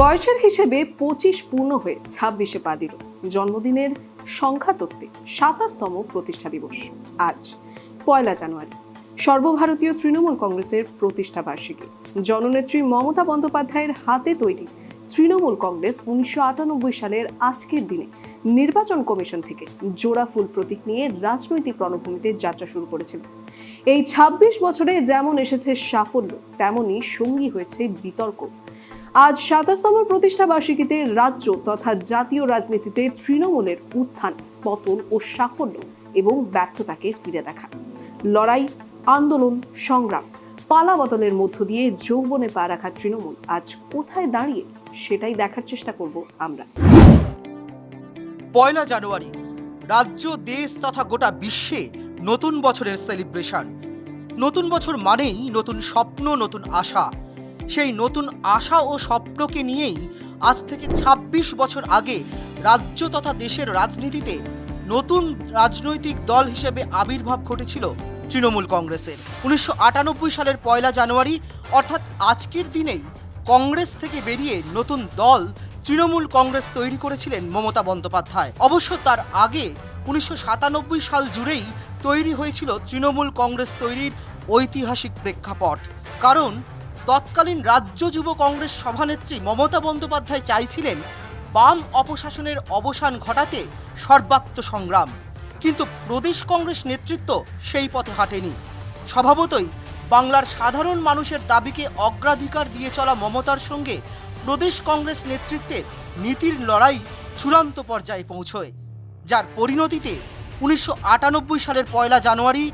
বয়সের হিসেবে পঁচিশ পূর্ণ হয়ে ছাব্বিশে পা দিল। জন্মদিনের সংখ্যা তত্ত্বে সাতাশতম প্রতিষ্ঠা দিবস। আজ পয়লা জানুয়ারি, সর্বভারতীয় তৃণমূল কংগ্রেসের প্রতিষ্ঠা বার্ষিকী। জননেত্রী মমতা বন্দ্যোপাধ্যায়ের হাতে তৈরি তৃণমূল কংগ্রেস উনিশশো আটানব্বই সালের আজকের দিনে নির্বাচন কমিশন থেকে জোড়া ফুল প্রতীক নিয়ে রাজনৈতিক রণভূমিতে যাত্রা শুরু করেছিল। এই ২৬ বছরে যেমন এসেছে সাফল্য, তেমনই সঙ্গী হয়েছে বিতর্ক। আজ সাতাশতম প্রতিষ্ঠা বার্ষিকীতে রাজ্য তথা জাতীয় রাজনীতিতে তৃণমূলের উত্থান, পতন ও সাফল্য এবং ব্যর্থতাকে ফিরে দেখা। লড়াই, আন্দোলন, সংগ্রাম পালা বদলের মধ্য দিয়ে যৌবনে পা রাখা তৃণমূল আজ কোথায় দাঁড়িয়ে সেটাই দেখার চেষ্টা করব আমরা। পয়লা জানুয়ারি, রাজ্য, দেশ তথা গোটা বিশ্বে নতুন বছরের সেলিব্রেশন নতুন বছর মানেই নতুন স্বপ্ন, নতুন আশা। সেই নতুন আশা ও স্বপ্নকে নিয়েই আজ থেকে ২৬ বছর আগে রাজ্য তথা দেশের রাজনীতিতে নতুন রাজনৈতিক দল হিসেবে আবির্ভাব ঘটেছিল তৃণমূল কংগ্রেসের। উনিশশো আটানব্বই সালের পয়লা জানুয়ারি, অর্থাৎ আজকের দিনেই কংগ্রেস থেকে বেরিয়ে নতুন দল তৃণমূল কংগ্রেস তৈরি করেছিলেন মমতা বন্দ্যোপাধ্যায়। অবশ্য তার আগে উনিশশো সাতানব্বই সাল জুড়েই তৈরি হয়েছিল তৃণমূল কংগ্রেস তৈরির ঐতিহাসিক প্রেক্ষাপট। কারণ তৎকালীন রাজ্য যুব কংগ্রেস সভানেত্রী মমতা বন্দ্যোপাধ্যায় চাইছিলেন বাম অপশাসনের অবসান ঘটাতে সর্বাত্ম সংগ্রাম। কিন্তু প্রদেশ কংগ্রেস নেতৃত্ব সেই পথে হাঁটেনি। স্বভাবতই বাংলার সাধারণ মানুষের দাবিকে অগ্রাধিকার দিয়ে চলা মমতার সঙ্গে প্রদেশ কংগ্রেস নেতৃত্বের নীতির লড়াই চূড়ান্ত পর্যায়ে পৌঁছয়, যার পরিণতিতে উনিশশো আটানব্বই সালের পয়লা জানুয়ারি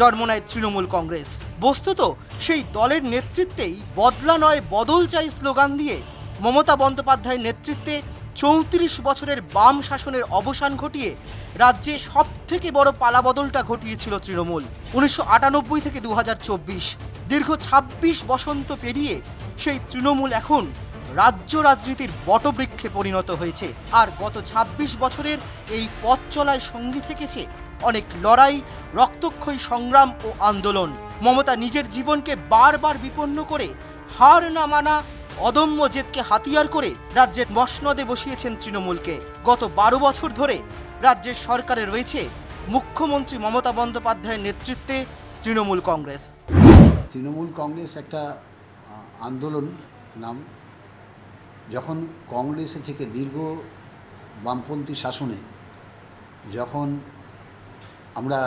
জন্ম নেয় তৃণমূল কংগ্রেস। বস্তুত সেই দলের নেতৃত্বেই বদলা নয়, বদল চাই স্লোগান দিয়ে মমতা বন্দ্যোপাধ্যায়ের নেতৃত্বে চৌত্রিশ বছরের বাম শাসনের অবসান ঘটিয়ে রাজ্যে সব থেকে বড় পালাবদলটা ঘটিয়েছিল তৃণমূল। উনিশশো আটানব্বই থেকে দু হাজার চব্বিশ, দীর্ঘ ২৬ বসন্ত পেরিয়ে সেই তৃণমূল এখন রাজ্য রাজনীতির বটবৃক্ষে পরিণত হয়েছে। আর গত ২৬ বছরের এই পথ চলায় সঙ্গী থেকেছে অনেক লড়াই, রক্তক্ষয়ী সংগ্রাম ও আন্দোলন। মমতা নিজের জীবনকে বারবার বিপন্ন করে হার না মানা অদম্য জেদকে হাতিয়ার করে রাজ্যের মসনদে বসিয়েছেন তৃণমূলকে। গত বারো বছর ধরে রাজ্যের সরকারে রয়েছে মুখ্যমন্ত্রী মমতা বন্দ্যোপাধ্যায়ের নেতৃত্বে তৃণমূল কংগ্রেস। তৃণমূল কংগ্রেস একটা আন্দোলন নাম। যখন কংগ্রেসে থেকে দীর্ঘ বামপন্থী শাসনে, যখন আমরা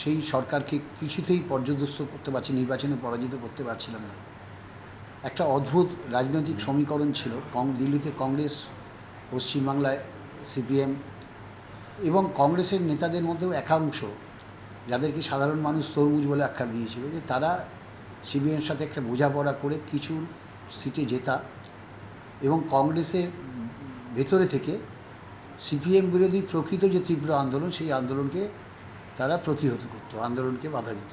সেই সরকারকে কিছুতেই পর্যদস্ত করতে পারছি, নির্বাচনে পরাজিত করতে পারছিলাম না। একটা অদ্ভুত রাজনৈতিক সমীকরণ ছিল, কং দিল্লিতে কংগ্রেস, পশ্চিমবাংলায় সিপিএম এবং কংগ্রেসের নেতাদের মধ্যেও একাংশ, যাদেরকে সাধারণ মানুষ তরমুজ বলে আখ্যা দিয়েছিল যে তারা সিপিএমের সাথে একটা বোঝাপড়া করে কিছু সিটে জেতা এবং কংগ্রেসের ভেতরে থেকে সিপিএম বিরোধী প্রকৃত যে তীব্র আন্দোলন, সেই আন্দোলনকে তারা প্রতিহত করত, আন্দোলনকে বাধা দিত।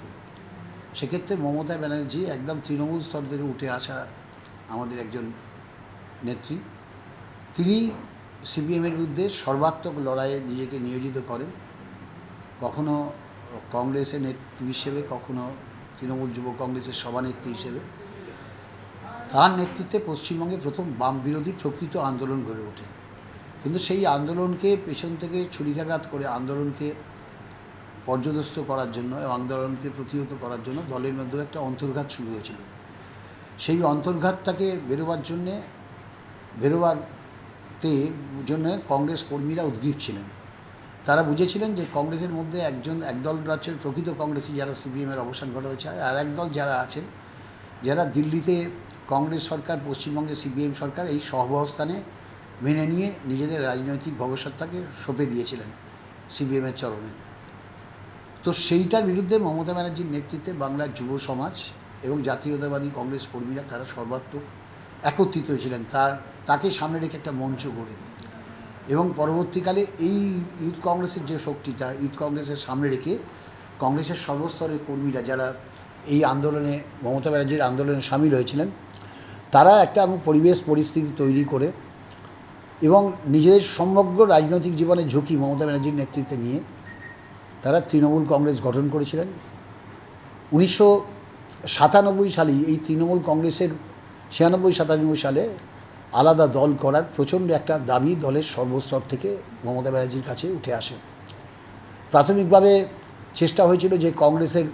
সেক্ষেত্রে মমতা ব্যানার্জি একদম তৃণমূল স্তর থেকে উঠে আসা আমাদের একজন নেত্রী, তিনি সিপিএমের বিরুদ্ধে সর্বাত্মক লড়াইয়ে নিজেকে নিয়োজিত করেন। কখনো কংগ্রেসের নেত্রী হিসেবে, কখনো তৃণমূল যুব কংগ্রেসের সভানেত্রী হিসেবে। তার নেতৃত্বে পশ্চিমবঙ্গে প্রথম বাম বিরোধী প্রকৃত আন্দোলন গড়ে ওঠে। কিন্তু সেই আন্দোলনকে পেছন থেকে ছুরিকাঘাত করে আন্দোলনকে পর্যদস্ত করার জন্য এবং আন্দোলনকে প্রতিহত করার জন্য দলের মধ্যে একটা অন্তর্ঘাত শুরু হয়েছিল। সেই অন্তর্ঘাতটাকে বেরোবার জন্যে বেরোবারতে জন্য কংগ্রেস কর্মীরা উদ্গ্রীব ছিলেন। তারা বুঝেছিলেন যে কংগ্রেসের মধ্যে একজন, একদল রাজ্যের প্রকৃত কংগ্রেসী যারা সিপিএমের অবসান ঘটাতে চায় আর একদল যারা আছেন, যারা দিল্লিতে কংগ্রেস সরকার, পশ্চিমবঙ্গে সিপিএম সরকার এই সহাবস্থানে মেনে নিয়ে নিজেদের রাজনৈতিক ভবিষ্যৎটাকে সঁপে দিয়েছিলেন সিপিএমের চরণে। তো সেইটার বিরুদ্ধে মমতা ব্যানার্জির নেতৃত্বে বাংলার যুব সমাজ এবং জাতীয়তাবাদী কংগ্রেস কর্মীরা তারা সর্বাত্মক একত্রিত হয়েছিলেন। তার, তাকে সামনে রেখে একটা মঞ্চ গড়ে। এবং পরবর্তীকালে এই ইউথ কংগ্রেসের যে শক্তিটা, ইউথ কংগ্রেসের সামনে রেখে কংগ্রেসের সর্বস্তরের কর্মীরা যারা এই আন্দোলনে, মমতা ব্যানার্জির আন্দোলনে সামিল হয়েছিলেন, তারা একটা পরিবেশ পরিস্থিতি তৈরি করে এবং নিজেদের সমগ্র রাজনৈতিক জীবনের ঝুঁকি মমতা ব্যানার্জির নেতৃত্বে নিয়ে তারা তৃণমূল কংগ্রেস গঠন করেছিলেন। উনিশশো সাতানব্বই সালেই এই তৃণমূল কংগ্রেসের ছিয়ানব্বই সাতানব্বই সালে আলাদা দল করার প্রচণ্ড একটা দাবি দলের সর্বস্তর থেকে মমতা ব্যানার্জির কাছে উঠে আসে। প্রাথমিকভাবে চেষ্টা হয়েছিল যে কংগ্রেসের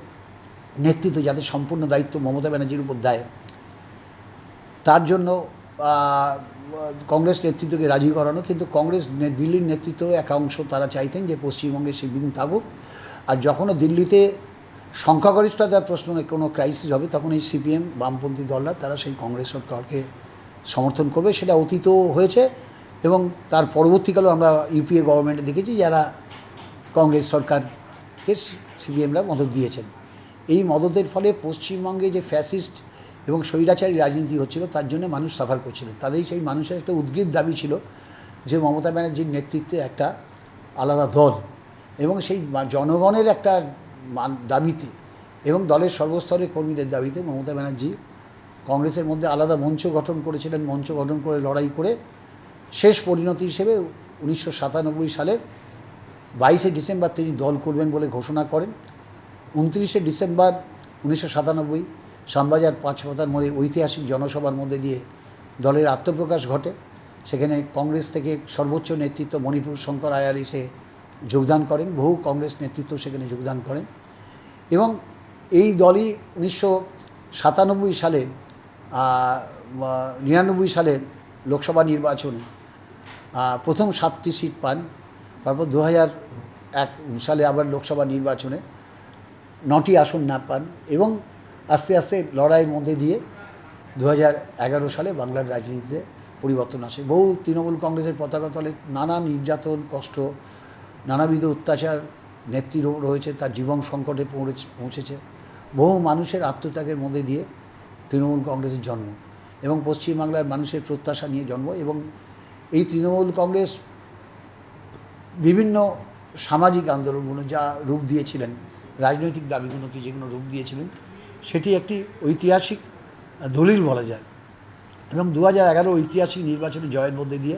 নেতৃত্ব যাতে সম্পূর্ণ দায়িত্ব মমতা ব্যানার্জির উপর দেয়। তার জন্য কংগ্রেস নেতৃত্বকে রাজি করানো, কিন্তু কংগ্রেস দিল্লির নেতৃত্ব একাংশ তারা চাইতেন যে পশ্চিমবঙ্গে শিবিং থাকুক। আর যখনও দিল্লিতে সংখ্যাগরিষ্ঠতার প্রশ্নে কোনো ক্রাইসিস হবে, তখন এই সিপিএম বামপন্থী দলরা, তারা সেই কংগ্রেস সরকারকে সমর্থন করবে, সেটা অতীতও হয়েছে। এবং তার পরবর্তীকালেও আমরা ইউপিএ গভর্নমেন্টে দেখেছি, যারা কংগ্রেস সরকারকে সিপিএমরা মদত দিয়েছেন। এই মদতের ফলে পশ্চিমবঙ্গে যে ফ্যাসিস্ট এবং স্বৈরাচারী রাজনীতি হচ্ছিল, তার জন্য মানুষ সাফার করছিল। তাদের সেই মানুষের একটা উদ্গ্রীব দাবি ছিল যে মমতা ব্যানার্জির নেতৃত্বে একটা আলাদা দল এবং সেই জনগণের একটা দাবিতে এবং দলের সর্বস্তরের কর্মীদের দাবিতে মমতা ব্যানার্জি কংগ্রেসের মধ্যে আলাদা মঞ্চ গঠন করেছিলেন। মঞ্চ গঠন করে, লড়াই করে শেষ পরিণতি হিসেবে উনিশশো সাতানব্বই সালের বাইশে ডিসেম্বর তিনি দল করবেন বলে ঘোষণা করেন। উনত্রিশে ডিসেম্বর উনিশশো সাতানব্বই শ্যামবাজার পাঁচপাতার মোড়ে ঐতিহাসিক জনসভার মধ্যে দিয়ে দলের আত্মপ্রকাশ ঘটে। সেখানে কংগ্রেস থেকে সর্বোচ্চ নেতৃত্ব মণিপুর শঙ্কর আয়ার এসে যোগদান করেন। বহু কংগ্রেস নেতৃত্ব সেখানে যোগদান করেন। এবং এই দলই উনিশশো সাতানব্বই সালে নিরানব্বই সালের লোকসভা নির্বাচনে প্রথম সাতটি সিট পান। তারপর দু হাজার এক সালে আবার লোকসভা নির্বাচনে নটি আসন না পান। এবং আস্তে আস্তে লড়াইয়ের মধ্যে দিয়ে দু সালে বাংলার রাজনীতিতে পরিবর্তন আসে। বহু তৃণমূল কংগ্রেসের পতাকা তলে নানা নির্যাতন, কষ্ট, নানাবিধ অত্যাচার নেত্রী রয়েছে, তার জীবন সংকটে পৌঁছে- পৌঁছেছে। বহু মানুষের আত্মত্যাগের মধ্যে দিয়ে তৃণমূল কংগ্রেসের জন্ম এবং পশ্চিমবাংলার মানুষের প্রত্যাশা নিয়ে জন্ম এবং এই তৃণমূল কংগ্রেস বিভিন্ন সামাজিক আন্দোলনগুলো যা রূপ দিয়েছিলেন, রাজনৈতিক দাবিগুলোকে যেগুলো রূপ দিয়েছিলেন সেটি একটি ঐতিহাসিক দলিল বলা যায়। এবং দু হাজার এগারো ঐতিহাসিক নির্বাচনী জয়ের মধ্যে দিয়ে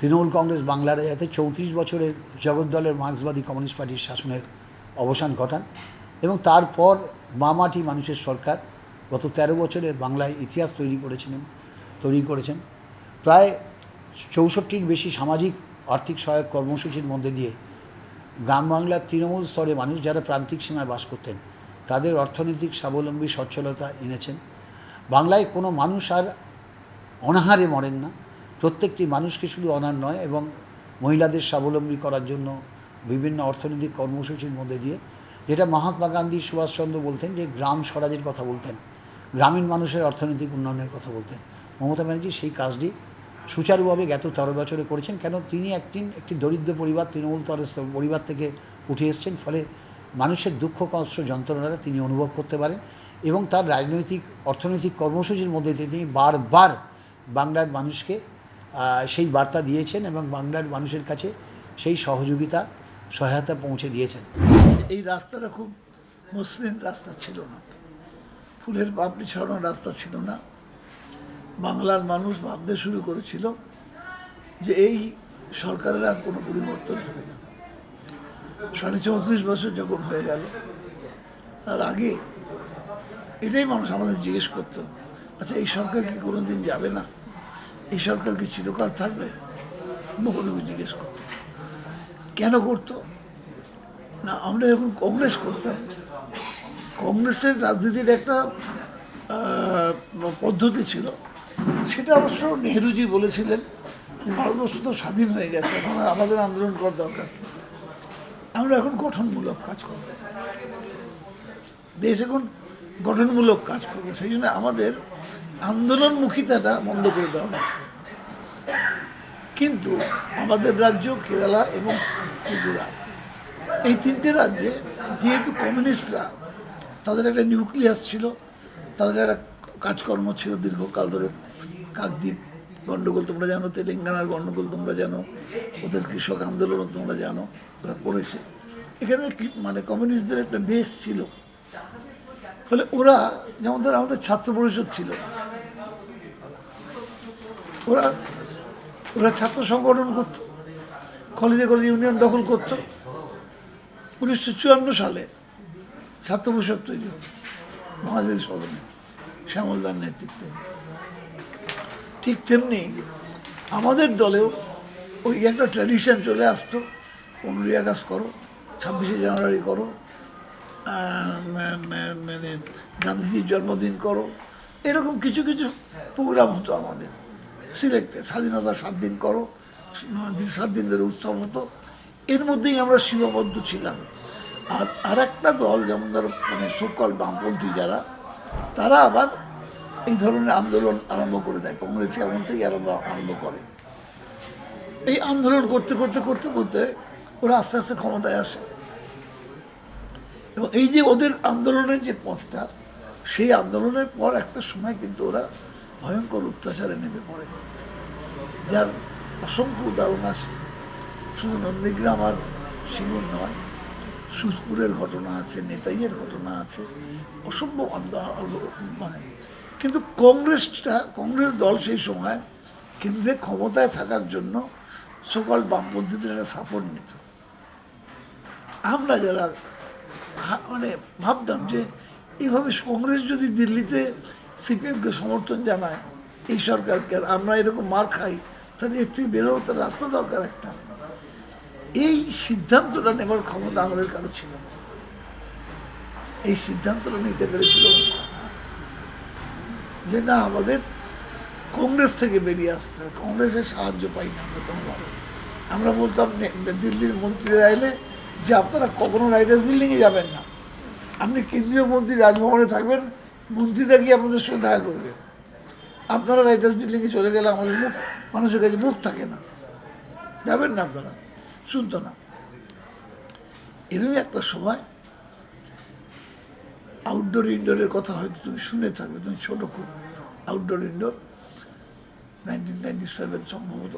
তৃণমূল কংগ্রেস বাংলার যাতে চৌত্রিশ বছরের জগদ্দলের মার্ক্সবাদী কমিউনিস্ট পার্টির শাসনের অবসান ঘটান এবং তারপর মামাটি মানুষের সরকার গত তেরো বছরে বাংলায় ইতিহাস তৈরি করেছিলেন, তৈরি করেছেন। প্রায় চৌষট্টির বেশি সামাজিক, আর্থিক সহায়ক কর্মসূচির মধ্যে দিয়ে গ্রাম বাংলার তৃণমূল স্তরে মানুষ যারা প্রান্তিক সীমায় বাস করতেন তাদের অর্থনৈতিক স্বাবলম্বী সচ্ছলতা এনেছেন। বাংলায় কোনো মানুষ আর অনাহারে মরেন না। প্রত্যেকটি মানুষকে শুধু অনার নয় এবং মহিলাদের স্বাবলম্বী করার জন্য বিভিন্ন অর্থনৈতিক কর্মসূচির মধ্যে দিয়ে, যেটা মহাত্মা গান্ধী, সুভাষচন্দ্র বলতেন যে গ্রাম স্বরাজের কথা বলতেন, গ্রামীণ মানুষের অর্থনৈতিক উন্নয়নের কথা বলতেন। মমতা ব্যানার্জি সেই কাজটি সুচারুভাবে গত তেরো বছরে করেছেন। কেন? তিনি একদিন একটি দরিদ্র পরিবার, তৃণমূল তরস্থ পরিবার থেকে উঠে এসেছেন। ফলে মানুষের দুঃখ, কষ্ট, যন্ত্রণাটা তিনি অনুভব করতে পারেন এবং তার রাজনৈতিক, অর্থনৈতিক কর্মসূচির মধ্যে দিয়ে তিনি বারবার বাংলার মানুষকে সেই বার্তা দিয়েছেন এবং বাংলার মানুষের কাছে সেই সহযোগিতা, সহায়তা পৌঁছে দিয়েছেন। এই রাস্তাটা খুব মসৃণ রাস্তা ছিল না। ফুলের পাপড়ি ছড়ানো রাস্তা ছিল না। বাংলার মানুষ ভাবতে শুরু করেছিল যে এই সরকারের আর কোনো পরিবর্তন হবে না। সাড়ে চৌত্রিশ বছর যখন হয়ে গেল, তার আগে এটাই মানুষ আমাদের জিজ্ঞেস করতো আচ্ছা এই সরকার কি কোনোদিন যাবে না? এই সরকার কি চিরকাল থাকবে? বহু জিজ্ঞেস করতো। কেন করতো? না, আমরা যখন কংগ্রেস করতাম, কংগ্রেসের রাজনীতির একটা পদ্ধতি ছিল। সেটা অবশ্য নেহরুজি বলেছিলেন ভারতবর্ষ তো স্বাধীন হয়ে গেছে, এখন আমাদের আন্দোলন করার দরকার। আমরা এখন গঠনমূলক কাজ করব। দেশ এখন গঠনমূলক কাজ করবে। সেই জন্য আমাদের আন্দোলনমুখিতাটা বন্ধ করে দেওয়া হয়েছে। কিন্তু আমাদের রাজ্য কেরালা এবং ত্রিপুরা, এই তিনটে রাজ্যে যেহেতু কমিউনিস্টরা, তাদের একটা নিউক্লিয়াস ছিল, তাদের একটা কাজকর্ম ছিল দীর্ঘকাল ধরে কাকদ্বীপ গণ্ডগোল তোমরা জানো, তেলেঙ্গানার গণ্ডগোল তোমরা জানো, ওদের কৃষক আন্দোলনও তোমরা জানো, ওরা করেছে। এখানে মানে কমিউনিস্টদের একটা বেস ছিল। ফলে ওরা, যেমন ধর আমাদের ছাত্র পরিষদ ছিল, ওরা ওরা ছাত্র সংগঠন করতো, কলেজে কলেজে ইউনিয়ন দখল করতো। উনিশশো চুয়ান্ন সালে ছাত্র পরিষদ তৈরি হয় বাংলাদেশ সদনে, শ্যামলদার নেতৃত্বে। ঠিক তেমনি আমাদের দলেও ওই একটা ট্র্যাডিশন চলে আসতো। পনেরোই আগস্ট করো, ছাব্বিশে জানুয়ারি করো মানে গান্ধীজির জন্মদিন করো, এরকম কিছু কিছু প্রোগ্রাম হতো আমাদের। সিলেক্টে স্বাধীনতা সাত দিন করো, সাত দিন ধরে উৎসব হতো। এর মধ্যেই আমরা সীমাবদ্ধ ছিলাম। আর আর একটা দল, যেমন ধরো মানে সকল বামপন্থী যারা, তারা আবার এই ধরনের আন্দোলন আরম্ভ করে দেয়। কংগ্রেস আমল থেকে আরম্ভ আরম্ভ করে। এই আন্দোলন করতে করতে করতে করতে ওরা আস্তে আস্তে ক্ষমতায় আসে। এবং এই যে ওদের আন্দোলনের যে পথটা, সেই আন্দোলনের পর একটা সময় কিন্তু ওরা ভয়ঙ্কর অত্যাচারে নেমে পড়ে। যার অসংখ্য উদাহরণ আছে। শুধু নন্দীগ্রাম আর সিঙ্গুর নয়, সুজপুরের ঘটনা আছে, নেতাইয়ের ঘটনা আছে। অসম্ভব আন্দোলন মানে কিন্তু কংগ্রেসটা, কংগ্রেস দল সেই সময় কেন্দ্রে ক্ষমতায় থাকার জন্য সকল বামপন্থীদের একটা সাপোর্ট নিত। আমরা যারা মানে ভাবতাম যে এইভাবে কংগ্রেস যদি দিল্লিতে সিপিএমকে সমর্থন জানায়, এই সরকারকে আর আমরা এরকম মার খাই, তাহলে এর থেকে বেরোও তার রাস্তা দরকার একটা। এই সিদ্ধান্তটা নেবার ক্ষমতা আমাদের কারও ছিল না। এই সিদ্ধান্তটা নিতে পেরেছিল ওরা। যে না, আমাদের কংগ্রেস থেকে বেরিয়ে আসতে হবে। কংগ্রেসের সাহায্য পাই না আমরা কোনোভাবে। আমরা বলতাম দিল্লির মন্ত্রীরা এলে যে আপনারা কখনো রাইটার্স বিল্ডিংয়ে যাবেন না। আপনি কেন্দ্রীয় মন্ত্রী রাজভবনে থাকবেন, মন্ত্রীরা গিয়ে আপনাদের সঙ্গে দেখা করবেন আপনারা রাইটার্স বিল্ডিংয়ে চলে গেলে আমাদের মুখ, মানুষের কাছে মুখ থাকে না। যাবেন না আপনারা। শুনতো না। এরকমই একটা সময় আউটডোর ইনডোরের কথা হয়তো তুমি শুনে থাকবে, তুমি ছোটো খুব। Outdoor indoor nineteen ninety seven সম্ভবত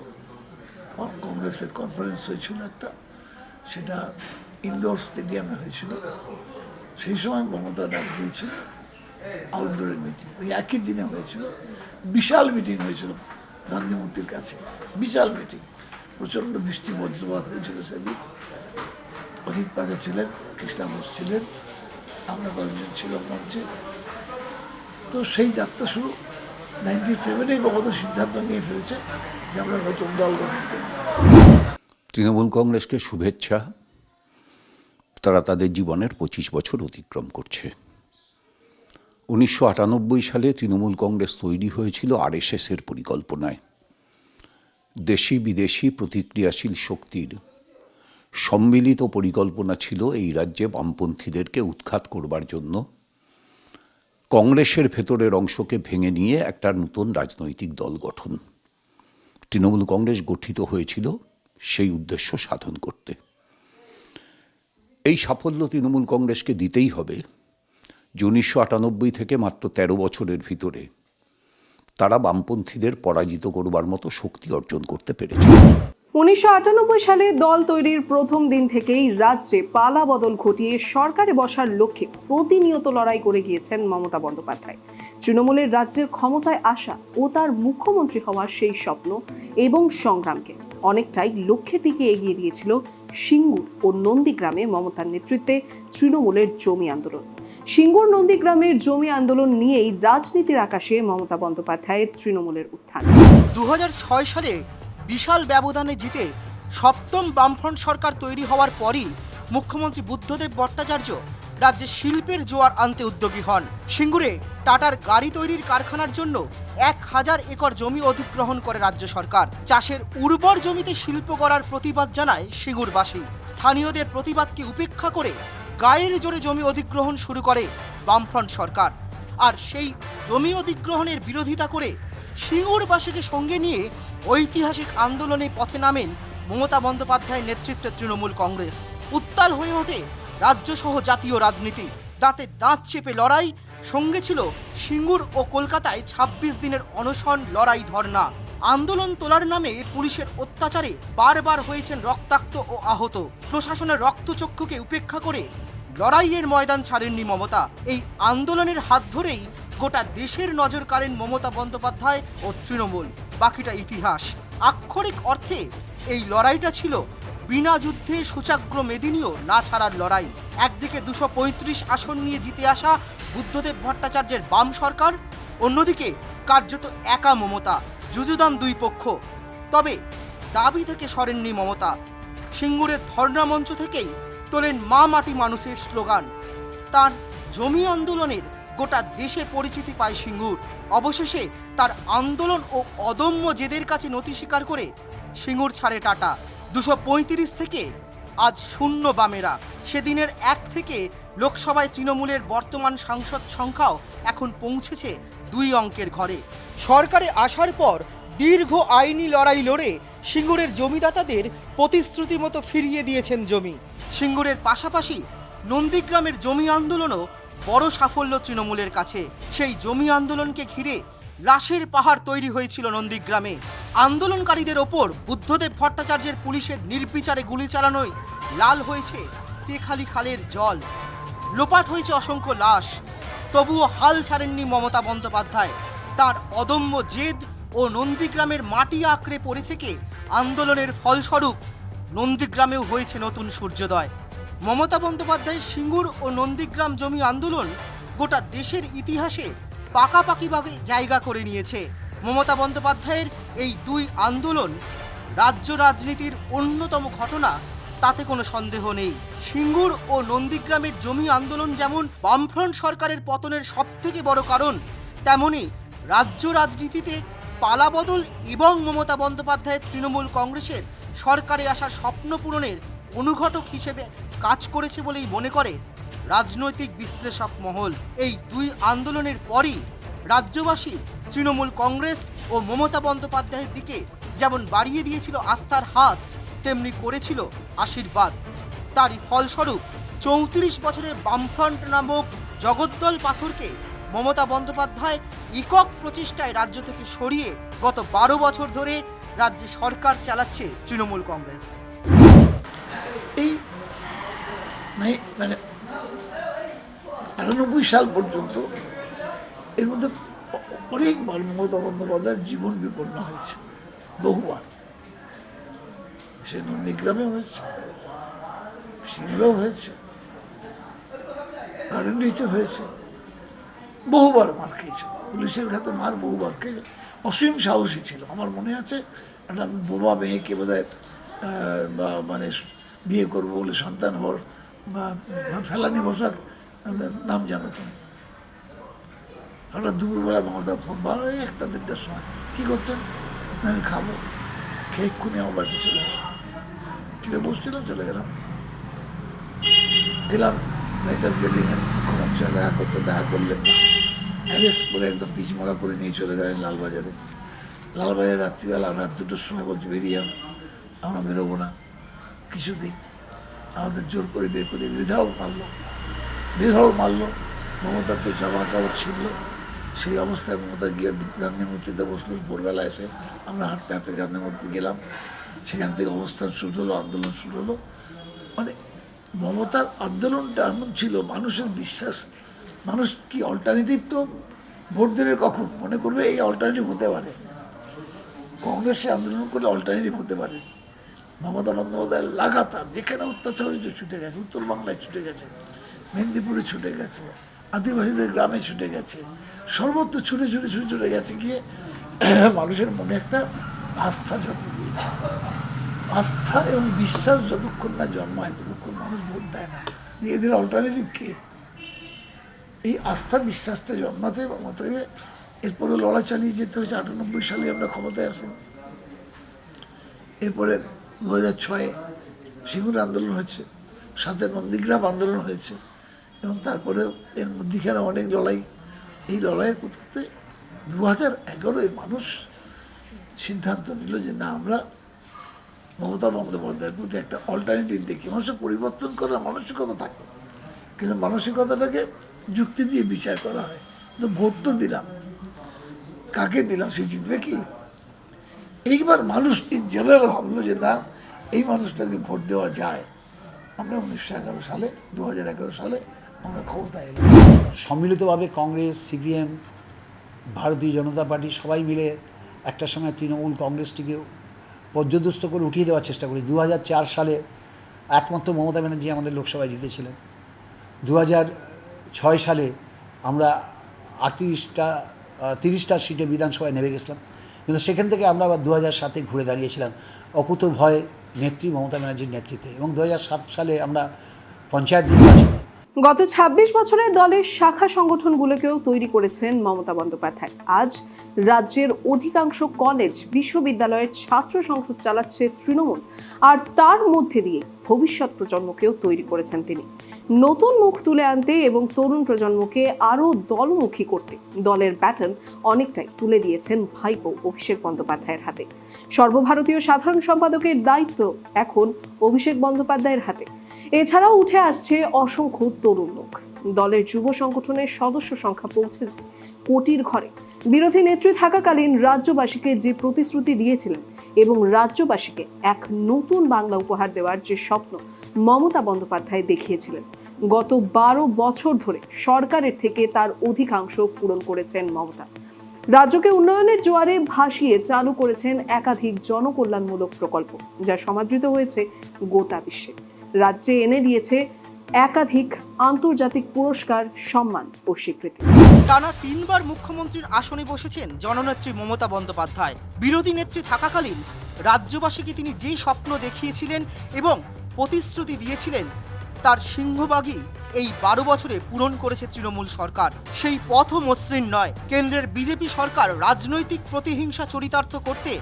কংগ্রেসের কনফারেন্স হয়েছিল একটা, সেটা ইনডোর স্টেডিয়ামে হয়েছিল। সেই সময় মমতা ডাক দিয়েছিল আউটডোরের মিটিং ওই একই দিনে হয়েছিল। বিশাল মিটিং হয়েছিল গান্ধী মূর্তির কাছে। বিশাল মিটিং প্রচণ্ড বৃষ্টি বজ্রপাত হয়েছিল সেদিন। অজিত পাজা ছিলেন, কৃষ্ণা ছিলেন। আমরা কয়েকজন ছিলাম মঞ্চে। তো সেই যাত্রা শুরু। নাইনটি সেভেনেই মমতা সিদ্ধান্ত নিয়ে ফেলেছে যে আমরা নতুন দল গঠন করব। তৃণমূল কংগ্রেসকে শুভেচ্ছা। তারা তাদের জীবনের পঁচিশ বছর অতিক্রম করছে। উনিশশো আটানব্বই সালে তৃণমূল কংগ্রেস তৈরি হয়েছিল আর আরএসএসের পরিকল্পনায়। দেশি বিদেশি প্রতিক্রিয়াশীল শক্তির সম্মিলিত পরিকল্পনা ছিল এই রাজ্যে বামপন্থীদেরকে উৎখাত করবার জন্য। কংগ্রেসের ভেতরের অংশকে ভেঙে নিয়ে একটা নতুন রাজনৈতিক দল গঠন। তৃণমূল কংগ্রেস গঠিত হয়েছিল সেই উদ্দেশ্য সাধন করতে। এই সাফল্য তৃণমূল কংগ্রেসকে দিতেই হবে। যে উনিশশো আটানব্বই থেকে মাত্র ১৩ বছরের ভিতরে তারা বামপন্থীদের পরাজিত করবার মতো শক্তি অর্জন করতে পেরেছে। উনিশশো আটানব্বই সালে দল তৈরির প্রথম দিন থেকেই রাজ্যে পালা বদল ঘটিয়ে সরকারে বসার লক্ষ্যে প্রতিনিয়ত লড়াই করে গিয়েছেন মমতা বন্দ্যোপাধ্যায়। তৃণমূলের রাজ্যের ক্ষমতায় আসা ও তার মুখ্যমন্ত্রী হওয়ার সেই স্বপ্ন এবং সংগ্রামকে অনেকটাই লক্ষ্যের দিকে এগিয়ে দিয়েছিল সিঙ্গুর ও নন্দীগ্রামে মমতার নেতৃত্বে তৃণমূলের জমি আন্দোলন। সিঙ্গুর নন্দীগ্রামের জমি আন্দোলন নিয়েই রাজনীতির আকাশে মমতা বন্দ্যোপাধ্যায়ের তৃণমূলের উত্থান। দু হাজার ছয় সালে বিশাল ব্যবধানে জিতে সপ্তম বামফ্রন্ট সরকার তৈরি হওয়ার পরই মুখ্যমন্ত্রী বুদ্ধদেব ভট্টাচার্য রাজ্যে শিল্পের জোয়ার আনতে উদ্যোগী হন। সিঙ্গুরে টাটার গাড়ি তৈরির কারখানার জন্য এক হাজার একর জমি অধিগ্রহণ করে রাজ্য সরকার। চাষের উর্বর জমিতে শিল্প করার প্রতিবাদ জানায় সিঙ্গুরবাসী। স্থানীয়দের প্রতিবাদকে উপেক্ষা করে গায়ের জোরে জমি অধিগ্রহণ শুরু করে বামফ্রন্ট সরকার। আর সেই জমি অধিগ্রহণের বিরোধিতা করে সিঙ্গুরবাসীকে সঙ্গে নিয়ে ঐতিহাসিক আন্দোলনে পথে নামেন মমতা বন্দ্যোপাধ্যায়ের নেতৃত্বে তৃণমূল কংগ্রেস। উত্তাল হয়ে ওঠে রাজ্য সহ জাতীয় রাজনীতি। দাঁতে দাঁত চেপে লড়াই, সঙ্গে ছিল সিঙ্গুর ও কলকাতায় ২৬ দিনের অনশন লড়াই ধর্না আন্দোলন তোলার নামে পুলিশের অত্যাচারে বারবার হয়েছেন রক্তাক্ত ও আহত। প্রশাসনের রক্তচক্ষুকে উপেক্ষা করে লড়াইয়ের ময়দান ছাড়েননি মমতা। এই আন্দোলনের হাত ধরেই গোটা দেশের নজর কাড়েন মমতা বন্দ্যোপাধ্যায় ও তৃণমূল। বাকিটা ইতিহাস। আক্ষরিক অর্থে, এই লড়াইটা ছিল বিনা যুদ্ধে সুচাগ্র মেদিনীয় না ছাড়ার লড়াই। একদিকে দুশো পঁয়ত্রিশ আসন নিয়ে জিতে আসা বুদ্ধদেব ভট্টাচার্যের বাম সরকার, অন্যদিকে কার্যত একা মমতা যুজুদাম দুই পক্ষ। তবে দাবি থেকে সরেননি মমতা। সিঙ্গুরের ধর্ণা মঞ্চ থেকেই তোলেন মা মাটি মানুষের স্লোগান। তার জমি আন্দোলনের গোটা দেশে পরিচিতি পায় সিঙ্গুর। অবশেষে তার আন্দোলন ও অদম্য জেদের কাছে নথি স্বীকার করে সিঙ্গুর ছাড়ে টাটা। দুশো থেকে আজ শূন্য বামেরা। সেদিনের এক থেকে লোকসভায় তৃণমূলের বর্তমান সাংসদ সংখ্যাও এখন পৌঁছেছে দুই অঙ্কের ঘরে। সরকারে আসার পর দীর্ঘ আইনি লড়াই লড়ে সিঙ্গুরের জমিদাতাদের প্রতিশ্রুতি মতো ফিরিয়ে দিয়েছেন জমি। সিঙ্গুরের পাশাপাশি নন্দীগ্রামের জমি আন্দোলনও বড় সাফল্য তৃণমূলের কাছে। সেই জমি আন্দোলনকে ঘিরে লাশের পাহাড় তৈরি হয়েছিল নন্দীগ্রামে। আন্দোলনকারীদের ওপর বুদ্ধদেব ভট্টাচার্যের পুলিশের নির্বিচারে গুলি চালানোয় লাল হয়েছে তেখালি খালের জল। লোপাট হয়েছে অসংখ্য লাশ। তবুও হাল ছাড়েননি মমতা বন্দ্যোপাধ্যায়। তার অদম্য জেদ ও নন্দীগ্রামের মাটি আঁকড়ে পড়ে থেকে আন্দোলনের ফলস্বরূপ নন্দীগ্রামেও হয়েছে নতুন সূর্যোদয়। মমতা বন্দ্যোপাধ্যায় সিঙ্গুর ও নন্দীগ্রাম জমি আন্দোলন গোটা দেশের ইতিহাসে পাকাপাকিভাবে জায়গা করে নিয়েছে। মমতা বন্দ্যোপাধ্যায়ের এই দুই আন্দোলন রাজ্য রাজনীতির অন্যতম ঘটনা, তাতে কোনো সন্দেহ নেই। সিঙ্গুর ও নন্দীগ্রামের জমি আন্দোলন যেমন বামফ্রন্ট সরকারের পতনের সবথেকে বড় কারণ, তেমনি রাজ্য রাজনীতিতে পালাবদল এবং মমতা বন্দ্যোপাধ্যায়ের তৃণমূল কংগ্রেসের সরকারে আসার স্বপ্ন পূরণের অনুঘটক হিসেবে কাজ করেছে বলেই মনে করে রাজনৈতিক বিশ্লেষক মহল। এই দুই আন্দোলনের পরই রাজ্যবাসী তৃণমূল কংগ্রেস ও মমতা বন্দ্যোপাধ্যায়ের দিকে যেমন বাড়িয়ে দিয়েছিল আস্থার হাত, তেমনি করেছিল আশীর্বাদ। তারই ফলস্বরূপ চৌত্রিশ বছরের বামফ্রন্ট নামক জগদ্দল পাথরকে মমতা বন্দ্যোপাধ্যায় একক প্রচেষ্টায় রাজ্য থেকে সরিয়ে গত বারো বছর ধরে রাজ্যে সরকার চালাচ্ছে তৃণমূল কংগ্রেস। এই মানে মানে আটানব্বই সাল পর্যন্ত এর মধ্যে অনেকবার মমতা বন্দ্যোপাধ্যায়ের জীবন বিপন্ন হয়েছে, বহুবার। সে নন্দীগ্রামে হয়েছে সিংহরাও হয়েছে রিচে হয়েছে, বহুবার মার খেয়েছে। পুলিশের খাতে মার বহুবার খেয়েছে। অসীম সাহসী ছিল। আমার মনে আছে, একটা বোবা মেয়েকে বোধ হয় মানে বিয়ে করব বলে সন্তান হওয়ার, বা ফেলানি বসাক, নাম জানো তুমি। হঠাৎ দুপুরবেলা মমতা ফোন ভালো একটা দেড়টার সময়, কী করছেন? আমি খাব। খেয়ে এক্ষুনি আমার বাড়িতে চলে আসো। খেতে বসছিলাম, চলে গেলাম। গেলাম মেয়েটার বিল্ডিংয়ের মুখ্যমন্ত্রী দেখা করতে, দেখা করলেন না। অ্যারেস্ট করে একদম পিছমড়া করে নিয়ে চলে গেলেন লালবাজারে। লালবাজারে রাত্রিবেলা রাত দুটোর সময় বলছি, বেরিয়ে আমরা বেরোবো না। কিছুতেই আমাদের জোর করে বের করে বিধারক মারলো। বিধারক মারলো, মমতার তো জামা কাপড় ছিঁড়লো। সেই অবস্থায় মমতা গিয়ে গান্ধী মূর্তিতে বসল ভোরবেলা এসে আমরা হাঁটতে হাঁটতে গান্ধী মূর্তি গেলাম। সেখান থেকে অবস্থান শুরু হলো, আন্দোলন শুরু হলো। মানে মমতার আন্দোলনটা এমন ছিল, মানুষের বিশ্বাস। মানুষ কি অল্টারনেটিভ তো ভোট দেবে কখন? মনে করবে এই অল্টারনেটিভ হতে পারে। কংগ্রেসে আন্দোলন করলে অল্টারনেটিভ হতে পারে। মমতা বন্দ্যোপাধ্যায় লাগাতার, যেখানে অত্যাচার হয়েছে ছুটে গেছে উত্তর বাংলায় ছুটে গেছে, মেদিনীপুরে ছুটে গেছে, আদিবাসীদের গ্রামে ছুটে গেছে, সর্বত্র ছুটে ছুটে ছুটে ছুটে গেছে গিয়ে মানুষের মনে একটা আস্থা জন্ম দিয়েছে। আস্থা এবং বিশ্বাস যতক্ষণ না জন্মায়, ততক্ষণ মানুষ ভোট দেয় না। যে এদের অল্টারনেটিভ কে? এই আস্থা বিশ্বাসটা জন্মাতে মমতাকে এরপরে লড়াই চালিয়ে যেতে হয়েছে। আটানব্বই সালে আমরা ক্ষমতায় আসুন। এরপরে দু হাজার ছয়ে সিঙ্গুর আন্দোলন হয়েছে সাথে নন্দীগ্রাম আন্দোলন হয়েছে এবং তারপরে এর মধ্যিখানে অনেক লড়াই। এই লড়াইয়ের করতে দু হাজার এগারোয় মানুষ সিদ্ধান্ত নিল যে না, আমরা মমতা বন্দ্যোপাধ্যায়ের প্রতি একটা অল্টারনেটিভ দেখি। মানুষের পরিবর্তন করার মানসিকতা থাকে, কিন্তু মানসিকতাটাকে যুক্তি দিয়ে বিচার করা হয়। কিন্তু ভোট তো দিলাম। কাকে দিলাম সে জিতবে কি? এইবার মানুষ জেনারেল ভাবলো যে না এই মানুষটাকে ভোট দেওয়া যায়। আমরা উনিশশো এগারো সালে দু হাজার এগারো সালে আমরা ক্ষমতায় এলাম। সম্মিলিতভাবে কংগ্রেস, সিপিএম, ভারতীয় জনতা পার্টি সবাই মিলে একটা সময় তৃণমূল কংগ্রেসটিকে পর্যদস্ত করে উঠিয়ে দেওয়ার চেষ্টা করি। দু হাজার চার সালে একমাত্র মমতা ব্যানার্জি আমাদের লোকসভায় জিতেছিলেন। দু ছয় সালে আমরা আটত্রিশটা তিরিশটা সিটে বিধানসভায় নেমে গেছিলাম। কিন্তু সেখান থেকে আমরা আবার দু হাজার সাতে ঘুরে দাঁড়িয়েছিলাম। অকুত ভয় নেত্রী মমতা ব্যানার্জির নেতৃত্বে এবং দু হাজার সাত সালে আমরা পঞ্চায়েত নির্বাচনে। গত ২৬ বছরে দলের শাখা সংগঠনগুলোকেও তৈরি করেছেন মমতা বন্দ্যোপাধ্যায়। আজ রাজ্যের অধিকাংশ কলেজ, বিশ্ববিদ্যালয়ের ছাত্র সংসদ চালাচ্ছে তৃণমূল। আর তার মধ্যে দিয়ে ভবিষ্যৎ প্রজন্মকেও তৈরি করেছেন তিনি। নতুন মুখ তুলে আনতে এবং তরুণ প্রজন্মকে আরও দলমুখী করতে দলের ব্যাটন অনেকটাই তুলে দিয়েছেন ভাইপো অভিষেক বন্দ্যোপাধ্যায়ের হাতে। সর্বভারতীয় সাধারণ সম্পাদকের দায়িত্ব এখন অভিষেক বন্দ্যোপাধ্যায়ের হাতে। এছাড়াও উঠে আসছে অসংখ্য তরুণ মুখ। দলের যুব সংগঠনের সদস্য সংখ্যা পৌঁছেছে কোটির ঘরে। বিরোধী নেত্রী থাকাকালীন রাজ্যবাসীকে যে প্রতিশ্রুতি দিয়েছিলেন এবং রাজ্যবাসীকে এক নতুন বাংলা উপহার দেওয়ার যে স্বপ্ন মমতা বন্দ্যোপাধ্যায় দেখিয়েছিলেন। গত বারো বছর ধরে সরকারের থেকে তার অধিকাংশ পূরণ করেছেন মমতা। রাজ্যকে উন্নয়নের জোয়ারে ভাসিয়ে চালু করেছেন একাধিক জনকল্যাণমূলক প্রকল্প, যা সমাদৃত হয়েছে গোটা বিশ্বে। রাজ্যে এনে দিয়েছে একাধিক আন্তর্জাতিক পুরস্কার, সম্মান ও স্বীকৃতি। টানা তিনবার মুখ্যমন্ত্রীর আসনে বসেছেন জননেত্রী মমতা বন্দ্যোপাধ্যায়। বিরোধী নেত্রী থাকাকালীন রাজ্যবাসীকে তিনি যেই স্বপ্ন দেখিয়েছিলেন এবং প্রতিশ্রুতি দিয়েছিলেন, তার সিংহভাগই এই বারো বছরে পূরণ করেছে তৃণমূল সরকার। সেই পথ মসৃণ নয়। কেন্দ্রের বিজেপি সরকার রাজনৈতিক প্রতিহিংসা চরিতার্থ করতে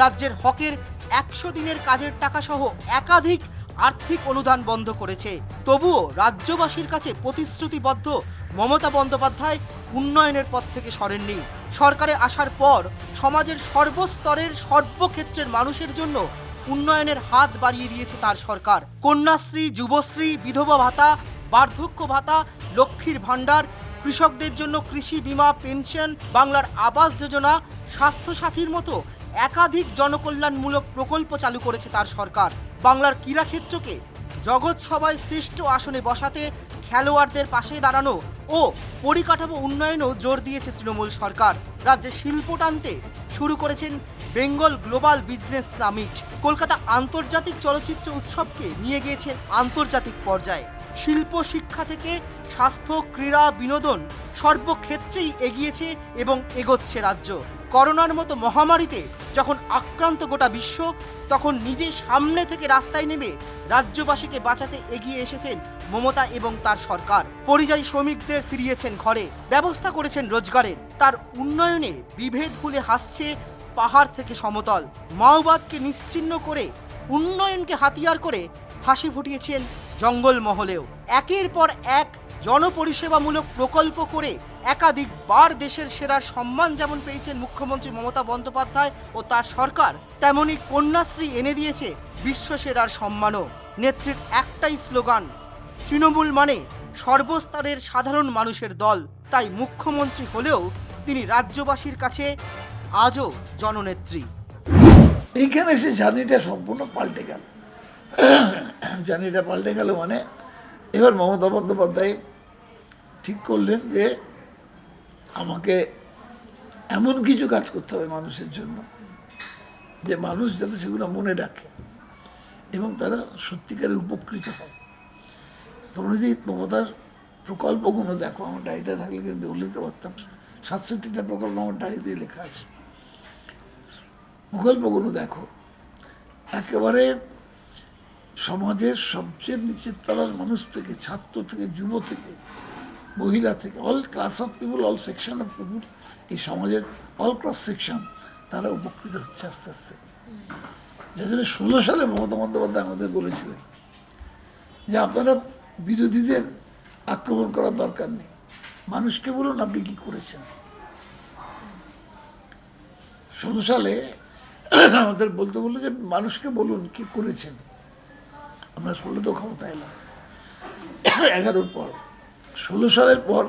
রাজ্যের হকের একশো দিনের কাজের টাকা সহ একাধিক আর্থিক অনুদান বন্ধ করেছে। তবুও রাজ্যবাসীর কাছে প্রতিশ্রুতিবদ্ধ মমতা বন্দ্যোপাধ্যায় উন্নয়নের পথ থেকে সরেননি। সরকারে আসার পর সমাজের সর্বস্তরের সর্বক্ষেত্রের মানুষের জন্য উন্নয়নের হাত বাড়িয়ে দিয়েছে তার সরকার। কন্যাশ্রী, যুবশ্রী, বিধবা ভাতা, বার্ধক্য ভাতা, লক্ষ্মীর ভাণ্ডার, কৃষকদের জন্য কৃষি বীমা, পেনশন, বাংলার আবাস যোজনা, স্বাস্থ্যসাথীর মতো একাধিক জনকল্যাণমূলক প্রকল্প চালু করেছে তার সরকার। বাংলার ক্রীড়াক্ষেত্রকে জগৎ সভায় শ্রেষ্ঠ আসনে বসাতে খেলোয়াড়দের পাশে দাঁড়ানো ও পরিকাঠামো উন্নয়নেও জোর দিয়েছে তৃণমূল সরকার। রাজ্যে শিল্প টানতে শুরু করেছেন Bengal global business summit. Kolkata আন্তর্জাতিক চলচ্চিত্র উৎসবকে নিয়ে গিয়েছেন আন্তর্জাতিক পর্যায়ে। শিল্প, শিক্ষা থেকে স্বাস্থ্য, ক্রীড়া, বিনোদন সর্বক্ষেত্রেই এগিয়েছে এবং এগোচ্ছে রাজ্য। করোনার মতো মহামারীতে যখন আক্রান্ত গোটা বিশ্ব, তখন নিজে সামনে থেকে রাস্তায় নেমে রাজ্যবাসীকে বাঁচাতে এগিয়ে এসেছেন মমতা এবং তার সরকার। পরিযায়ী শ্রমিকদের ফিরিয়েছেন ঘরে, ব্যবস্থা করেছেন রোজগারের। তার উন্নয়নে বিভেদ ভুলে হাসছে পাহাড় থেকে সমতল। মাওবাদকে নিশ্চিহ্ন করে, উন্নয়নকে হাতিয়ার করে হাসি ফুটিয়েছেন জঙ্গলমহলেও। একের পর এক জনপরিষেবামূলক প্রকল্প করে একাধিকবার দেশের সেরার সম্মান যেমন পেয়েছেন মুখ্যমন্ত্রী মমতা বন্দ্যোপাধ্যায় ও তার সরকার, তেমনি কন্যাশ্রী এনে দিয়েছে বিশ্ব সেরার সম্মানও। নেত্রীর একটাই স্লোগান, তৃণমূল মানে সর্বস্তরের সাধারণ মানুষের দল। তাই মুখ্যমন্ত্রী হলেও তিনি রাজ্যবাসীর কাছে আজও জননেত্রী। এইখানে এসে জার্নিটা সম্পূর্ণ পাল্টে গেল। জার্নিটা পাল্টে গেল মানে এবার মমতা বন্দ্যোপাধ্যায় ঠিক করলেন যে আমাকে এমন কিছু কাজ করতে হবে মানুষের জন্য, যে মানুষ যাতে সেগুলো মনে রাখে এবং তারা সত্যিকারে উপকৃত হয়। তোমরা যদি মমতার প্রকল্পগুলো দেখো, আমার ডায়েরিটা থাকলে কিন্তু বলে পারতাম, সাতষট্টিটা প্রকল্প আমার ডায়েরিতে লেখা আছে। প্রকল্পগুলো দেখো, একেবারে সমাজের সবচেয়ে নিচের তলার মানুষ থেকে, ছাত্র থেকে, যুব থেকে মহিলা থেকে all class of people all section of people এই সমাজের অল ক্লাস সেকশন তারা উপকৃত হচ্ছে আস্তে আস্তে। যার জন্য ষোলো সালে মমতা বন্দ্যোপাধ্যায় আমাদের বলেছিলেন যে আপনারা বিরোধীদের আক্রমণ করার দরকার নেই। মানুষকে বলুন আপনি কি করেছেন? ষোলো সালে আমাদের বলতে বলল যে মানুষকে বলুন কি করেছেন? আমরা ষোলো তো ক্ষমতা এলাম। এগারোর পর ষোলো সালের পর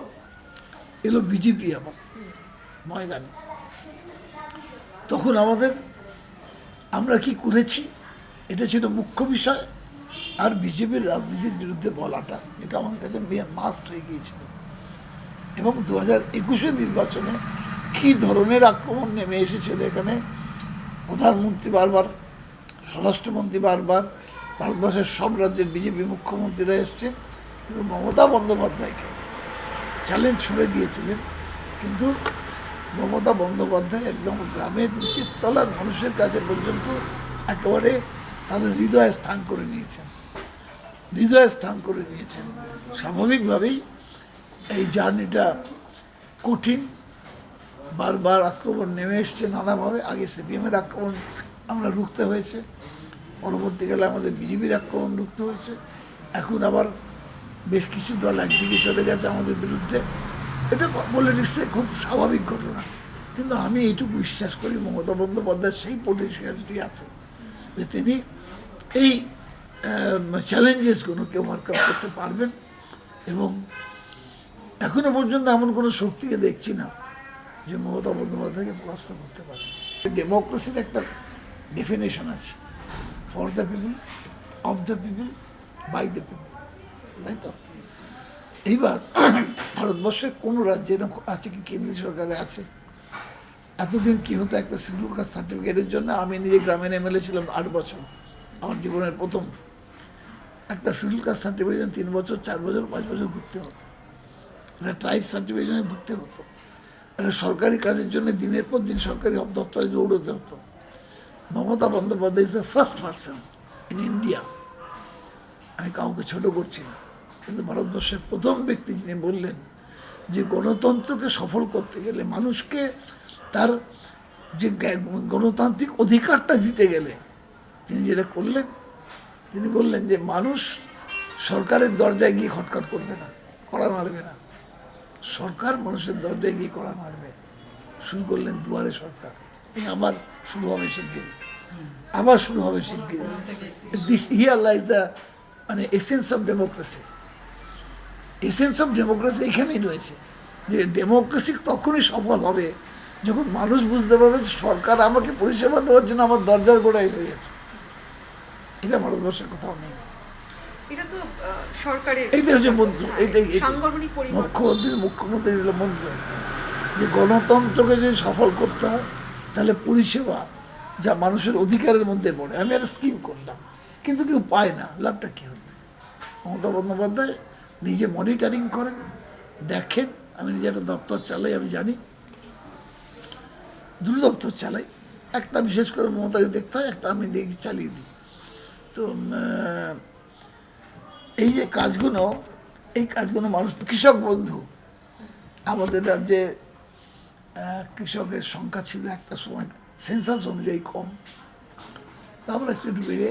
এলো বিজেপি আবার, ময়দানে। তখন আমাদের আমরা কি করেছি, এটা ছিল মুখ্য বিষয়, আর বিজেপির রাজনীতির বিরুদ্ধে বলাটা, এটা আমাদের কাছে মাস্ট হয়ে গিয়েছিল। এবং দু হাজার একুশের নির্বাচনে কী ধরনের আক্রমণ নেমে এসেছিল এখানে, প্রধানমন্ত্রী বারবার, স্বরাষ্ট্রমন্ত্রী বারবার, ভারতবর্ষের সব রাজ্যের বিজেপি মুখ্যমন্ত্রীরা এসছেন। কিন্তু মমতা বন্দ্যোপাধ্যায়কে চ্যালেঞ্জ ছুড়ে দিয়েছিলেন। কিন্তু মমতা বন্দ্যোপাধ্যায় একদম গ্রামের নিচের তলার মানুষের কাছে পর্যন্ত একেবারে তাদের হৃদয়ে স্থান করে নিয়েছেন। হৃদয়ে স্থান করে নিয়েছেন। স্বাভাবিকভাবেই এই জার্নিটা কঠিন। বারবার আক্রমণ নেমে এসছে নানাভাবে। আগে সিপিএমের আক্রমণ আমরা রুখতে হয়েছে। পরবর্তীকালে আমাদের বিজেপির আক্রমণ রুখতে হয়েছে। এখন আবার বেশ কিছু দল একদিকে চলে গেছে আমাদের বিরুদ্ধে। এটা বলে পলিটিক্সে খুব স্বাভাবিক ঘটনা। কিন্তু আমি এইটুকু বিশ্বাস করি, মমতা বন্দ্যোপাধ্যায়ের সেই পটেন্সিয়ালিটি আছে যে তিনি এই চ্যালেঞ্জেসগুলোকে ওভারকাম করতে পারবেন এবং এখনও পর্যন্ত এমন কোনো শক্তিকে দেখছি না যে মমতা বন্দ্যোপাধ্যায়কে পরাস্ত করতে পারে। ডেমোক্রেসির একটা ডেফিনেশন আছে। For the people of the people by the people তাই তো? এইবার ভারতবর্ষের কোনো রাজ্যে আছে কি কেন্দ্রীয় সরকারে আছে? এতদিন কি হতো একটা শিডিউল কাস্ট সার্টিফিকেটের জন্য? আমি নিজে গ্রামের এমএলএ ছিলাম আট বছর। আমার জীবনের প্রথম। একটা শিডিউল কাস্ট সার্টিফিকেশন তিন বছর, চার বছর, পাঁচ বছর ঘুরতে হতো। একটা ট্রাইব সার্টিফিকেশনে ঘুরতে হতো। একটা সরকারি কাজের জন্য দিনের পর দিন সরকারি দপ্তরে দৌড়তে হতো। Mamata Bandyopadhyay is the first person in India আমি কাউকে ছোট করছি না। কিন্তু ভারতবর্ষের প্রথম ব্যক্তি যিনি বললেন যে গণতন্ত্রকে সফল করতে গেলে মানুষকে তার যে গণতান্ত্রিক অধিকারটা দিতে গেলে তিনি যেটা করলেন, তিনি বললেন যে মানুষ সরকারের দরজায় গিয়ে খটখট করবে না, কড়া মারবে না। সরকার মানুষের দরজায় গিয়ে কড়া মারবে। শুরু করলেন দুয়ারে সরকার। এই আমার শুরু হবে শিগগিরি আবার শুরু হবে শিগগিরি দিস হিয়ার লাইজ দ্য মানে essence of democracy essence of democracy এখানেই রয়েছে। যে ডেমোক্রেসি তখনই সফল হবে যখন মানুষ বুঝতে পারবে সরকার আমাকে পরিষেবা দেওয়ার জন্য আমার দরজার গোড়ায় হয়ে গেছে। এটা ভারতবর্ষের কোথাও নেই। এইটা হচ্ছে মন্ত্র। এইটাই এইটাই। মুখ্যমন্ত্রীর মুখ্যমন্ত্রীর হলো মন্ত্র। যে গণতন্ত্রকে যদি সফল করতে হয় তাহলে পরিষেবা যা মানুষের অধিকারের মধ্যে পড়ে। আমি একটা স্কিম করলাম। কিন্তু কেউ পায় না। লাভটা কী হবে? মমতা বন্দ্যোপাধ্যায় নিজে মনিটরিং করেন, দেখেন আমি নিজে একটা দপ্তর চালাই, আমি জানি। দুটো দপ্তর চালাই, একটা বিশেষ করে মমতাকে দেখতে হয়, একটা আমি দেখি, চালিয়ে দিই। তো এই যে কাজগুলো, এই কাজগুলো মানুষ, কৃষক বন্ধু, আমাদের রাজ্যে কৃষকের সংখ্যা ছিল একটা সময়, সেন্সাস অনুযায়ী কম। তারপর একটু একটু বেড়ে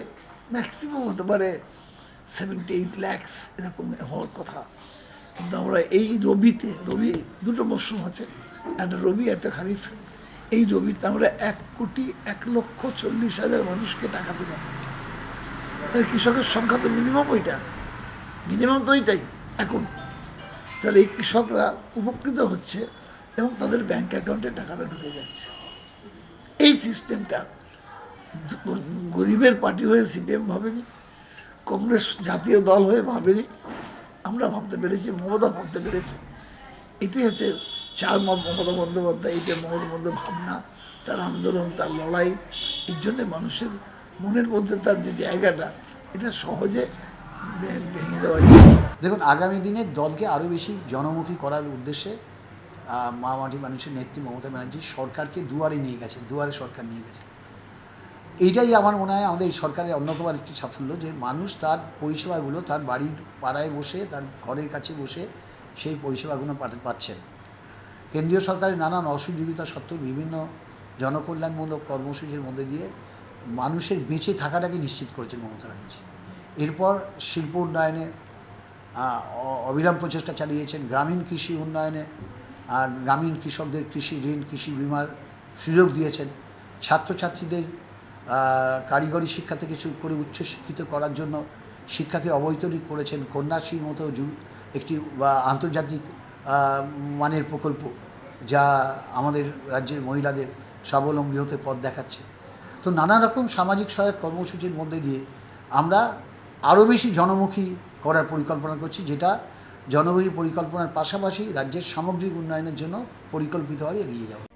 ম্যাক্সিমাম হতে পারে সেভেন্টি এইট ল্যাক্স এরকম হওয়ার কথা। কিন্তু আমরা এই রবিতে, রবি দুটো মরশুম আছে একটা রবি একটা খারিফ এই রবিতে আমরা এক কোটি এক লক্ষ চল্লিশ হাজার মানুষকে টাকা দিলাম। তাহলে কৃষকের সংখ্যা তো মিনিমাম ওইটা। মিনিমাম তো ওইটাই, এখন। তাহলে এই কৃষকরা উপকৃত হচ্ছে এবং তাদের ব্যাংক অ্যাকাউন্টে টাকাটা ঢুকে যাচ্ছে। এই সিস্টেমটা গরিবের পার্টি হয়ে সিপিএম ভাবেনি কংগ্রেস জাতীয় দল হয়ে ভাবেনি। আমরা ভাবতে পেরেছি, মমতা ভাবতে পেরেছে। এটি হচ্ছে চার মমতা বন্দ্যোপাধ্যায়, এটা মমতা বন্দ্যোপাধ্যায় ভাবনা, তার আন্দোলন, তার লড়াই। এর জন্যে মানুষের মনের মধ্যে তার যে জায়গাটা, এটা সহজে ভেঙে দেওয়া যায়। দেখুন, আগামী দিনে দলকে আরও বেশি জনমুখী করার উদ্দেশ্যে মা মাটি মানুষের নেত্রী মমতা ব্যানার্জি সরকারকে দুয়ারে নিয়ে গেছে দুয়ারে সরকার নিয়ে গেছে এইটাই আমার মনে হয় আমাদের সরকারের অন্যতম একটি সাফল্য যে মানুষ তার পরিষেবাগুলো তার বাড়ির পাড়ায় বসে, তার ঘরের কাছে বসে সেই পরিষেবাগুলো পাচ্ছেন। কেন্দ্রীয় সরকারের নানান অসহযোগিতা সত্ত্বেও বিভিন্ন জনকল্যাণমূলক কর্মসূচির মধ্যে দিয়ে মানুষের বেঁচে থাকাটাকে নিশ্চিত করেছেন মমতা ব্যানার্জি। এরপর শিল্প উন্নয়নে অবিরাম প্রচেষ্টা চালিয়েছেন গ্রামীণ কৃষি উন্নয়নে, আর গ্রামীণ কৃষকদের কৃষি, ঋণ, কৃষি বিমার সুযোগ দিয়েছেন। ছাত্রছাত্রীদের কারিগরি শিক্ষা থেকে শুরু করে উচ্চশিক্ষিত করার জন্য শিক্ষাকে অবৈতনিক করেছেন কন্যাশ্রীর মতো একটি, বা আন্তর্জাতিক মানের প্রকল্প যা আমাদের রাজ্যের মহিলাদের স্বাবলম্বী হতে পথ দেখাচ্ছে। তো নানা রকম সামাজিক সহায়ক কর্মসূচির মধ্যে দিয়ে আমরা আরও বেশি জনমুখী করার পরিকল্পনা করছি, যেটা জনমুখী পরিকল্পনার পাশাপাশি রাজ্যের সামগ্রিক উন্নয়নের জন্য পরিকল্পিতভাবে এগিয়ে যাবে